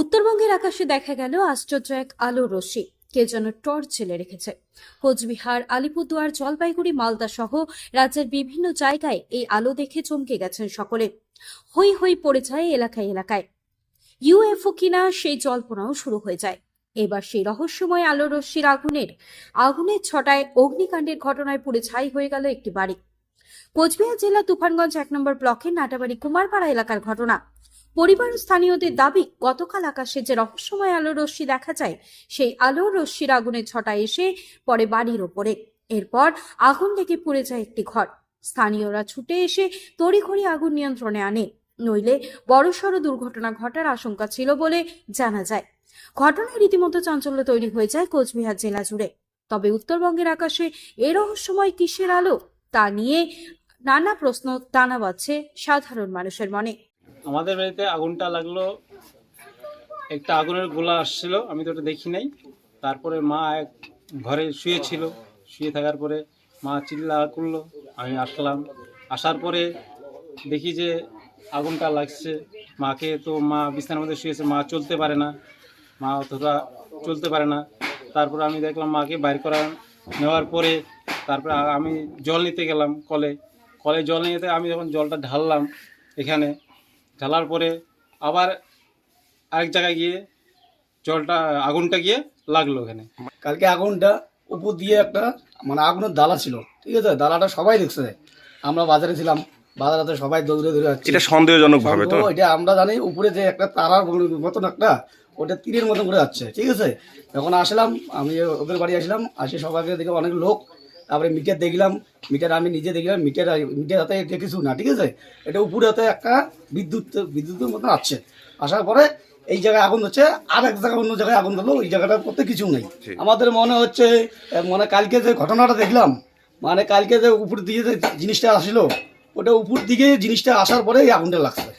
উত্তরবঙ্গের আকাশে দেখা গেল আশ্চর্য এক আলো রশ্মি। কে যেন টর্চ ছেলে রেখেছে। কোচবিহার, আলিপুরদুয়ার, জলপাইগুড়ি, মালদা সহ রাজ্যের বিভিন্ন জায়গায় এই আলো দেখে চমকে গেছেন সকলে। হই হই পড়ে যায় এলাকায় এলাকায়। ইউএফও কিনা সেই জল্পনাও শুরু হয়ে যায়। এবার সেই রহস্যময় আলো রশ্মির আগুনের আগুনের ছটায় অগ্নিকাণ্ডের ঘটনায় পুড়ে ছাই হয়ে গেল একটি বাড়ি। কোচবিহার জেলা তুফানগঞ্জ এক নম্বর ব্লকের নাটাবাড়ি কুমারপাড়া এলাকার ঘটনা। পরিবার স্থানীয়দের দাবি, গতকাল আকাশে যে রহস্যময় আলোর রশ্মি দেখা যায়, সেই আলোর রশ্মির আগুনের ছটা এসে পড়ে বাড়ির ওপরে। এরপর আগুন লেগে পুড়ে যায় একটি ঘর। স্থানীয়রা ছুটে এসে তড়িঘড়ি আগুন নিয়ন্ত্রণে আনে। নইলে বড়সড় দুর্ঘটনা ঘটার আশঙ্কা ছিল বলে জানা যায়। ঘটনায় রীতিমতো চাঞ্চল্য তৈরি হয়ে যায় কোচবিহার জেলা জুড়ে। তবে উত্তরবঙ্গের আকাশে এ রহস্যময় কিসের আলো, তা নিয়ে নানা প্রশ্ন টানা বাজছে সাধারণ মানুষের মনে। আমাদের বাড়িতে আগুনটা লাগল। একটা আগুনের গোলা আসছিল, আমি তো ওটা দেখি নাই। তারপরে মা এক ঘরে শুয়েছিল। শুয়ে থাকার পরে মা চিল্লা করল, আমি আসলাম। আসার পরে দেখি যে আগুনটা লাগছে। মাকে তো মা বিছানার মধ্যে শুয়েছে, মা চলতে পারে না। মা অতটা চলতে পারে না। তারপরে আমি দেখলাম মাকে বাইর করা নেওয়ার পরে তারপরে আমি জল নিতে গেলাম কলে। কলে জল নিতে আমি যখন জলটা ঢাললাম এখানে ঢালার পরে আবার আরেক জায়গায় গিয়ে জলটা আগুনটা গিয়ে লাগল ওখানে। কালকে আগুনটা উপর দিয়ে একটা মানে আগুনের দালা ছিল ঠিক আছে? দালাটা সবাই দেখছে। আমরা বাজারে ছিলাম বাজারে সবাই দৌড়ে দৌড়ে যাচ্ছে। এটা সন্দেহজনক ভাবে তো এটা আমরা জানি উপরে যে একটা তারার মতন একটা ওটা তীরের মতন করে যাচ্ছে ঠিক আছে? যখন আসলাম আমি ওদের বাড়ি আসলাম আসে সবাইকে দেখে অনেক লোক তারপরে মিটার দেখলাম মিটার আমি নিজে দেখলাম মিটার মিটার হাতে এটা কিছু না ঠিক আছে? এটা উপরে হাতে একটা বিদ্যুৎ বিদ্যুতের মতো আসছে আসার পরে এই জায়গায় আগুন হচ্ছে আর এক জায়গায় অন্য জায়গায় আগুন ধরলো ওই জায়গাটার মধ্যে কিছু নেই। আমাদের মনে হচ্ছে মানে কালকে যে ঘটনাটা দেখলাম মানে কালকে যে উপর দিকে যে জিনিসটা আসলো ওটা উপর দিকে জিনিসটা আসার পরে এই আগুনটা লাগছে।